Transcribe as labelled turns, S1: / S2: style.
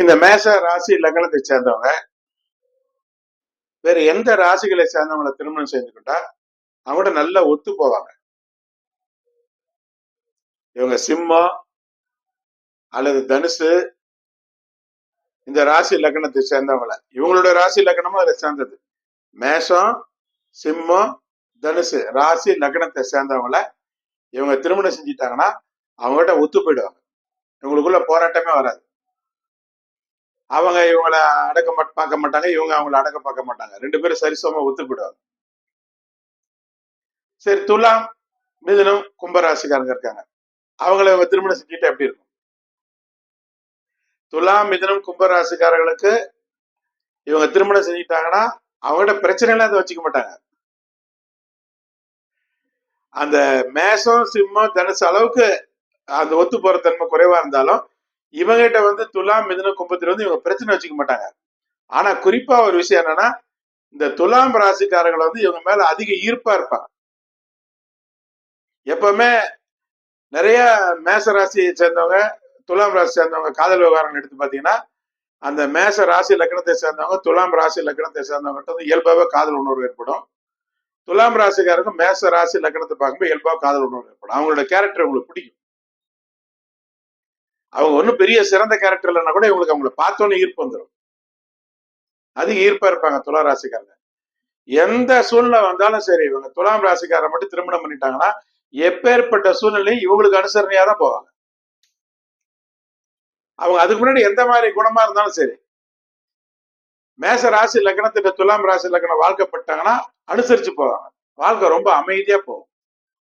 S1: இந்த மேச ராசி லக்னத்தை சேர்ந்தவங்க வேற எந்த ராசிகளை சேர்ந்தவங்களை திருமணம் செஞ்சுக்கிட்டா அவங்களோட நல்லா ஒத்து போவாங்க. இவங்க சிம்மம் அல்லது தனுசு இந்த ராசி லக்னத்தை சேர்ந்தவங்கள. இவங்களோட ராசி லக்னமும் அதை சேர்ந்தது. மேஷம் சிம்மம் தனுசு ராசி லக்னத்தை சேர்ந்தவங்கள இவங்க திருமணம் செஞ்சிட்டாங்கன்னா அவங்ககிட்ட ஒத்து போயிடுவாங்க. இவங்களுக்குள்ள போராட்டமே வராது. அவங்க இவங்கள அடக்க பார்க்க மாட்டாங்க இவங்க அவங்கள அடக்க பார்க்க மாட்டாங்க. ரெண்டு பேரும் சரிசமமா ஒத்துப்பிடுவாங்க சரி துலாம் மிதுனம் கும்பராசிக்காரங்க இருக்காங்க. அவங்கள இவங்க திருமணம் செஞ்சுட்டு எப்படி இருக்கும்? துலாம் மிதுனம் கும்பராசிக்காரர்களுக்கு இவங்க திருமணம் செஞ்சுட்டாங்கன்னா அவங்களோட பிரச்சனை எல்லாம் அதை வச்சுக்க மாட்டாங்க. அந்த மேசம் சிம்மம் தனுசு அளவுக்கு அந்த ஒத்து போற தன்மை குறைவா இருந்தாலும் இவங்ககிட்ட வந்து துலாம் மிதுன கும்பத்துல வந்து இவங்க பிரச்சனை வச்சுக்க மாட்டாங்க. ஆனா குறிப்பா ஒரு விஷயம் என்னன்னா இந்த துலாம் ராசிக்காரர்கள் வந்து இவங்க மேல அதிக ஈர்ப்பா இருப்பாங்க. எப்பவுமே நிறைய மேச ராசியை சேர்ந்தவங்க துலாம் ராசி சேர்ந்தவங்க காதல் விவகாரம் எடுத்து பாத்தீங்கன்னா அந்த மேச ராசி லக்னத்தை சேர்ந்தவங்க துலாம் ராசி லக்னத்தை சேர்ந்தவங்ககிட்ட வந்து இயல்பாவே காதல் உணர்வு ஏற்படும். துலாம் ராசிக்காரருக்கும் மேச ராசி லக்னத்தை பார்க்கும்போது இயல்பாக காதல் உணர்வு ஏற்படும். அவங்களோட கேரக்டர் உங்களுக்கு பிடிக்கும். அவங்க ஒன்றும் பெரிய சிறந்த கேரக்டர் இல்லைன்னா கூட இவங்களுக்கு அவங்கள பார்த்தோன்னே ஈர்ப்பு வந்துடும் அதிக ஈர்ப்பா இருப்பாங்க துலா ராசிக்காரங்க. எந்த சூழ்நிலை வந்தாலும் சரி இவங்க துலாம் ராசிக்காரரை மட்டும் திருமணம் பண்ணிட்டாங்கன்னா எப்பேற்பட்ட சூழ்நிலையும் இவங்களுக்கு அனுசரணையா தான் போவாங்க. அவங்க அதுக்கு முன்னாடி எந்த மாதிரி குணமா இருந்தாலும் சரி மேச ராசி லக்னத்திட்ட துலாம் ராசி லக்னம் வாழ்க்கப்பட்டாங்கன்னா அனுசரிச்சு போவாங்க. வாழ்க்கை ரொம்ப அமைதியா போகும்.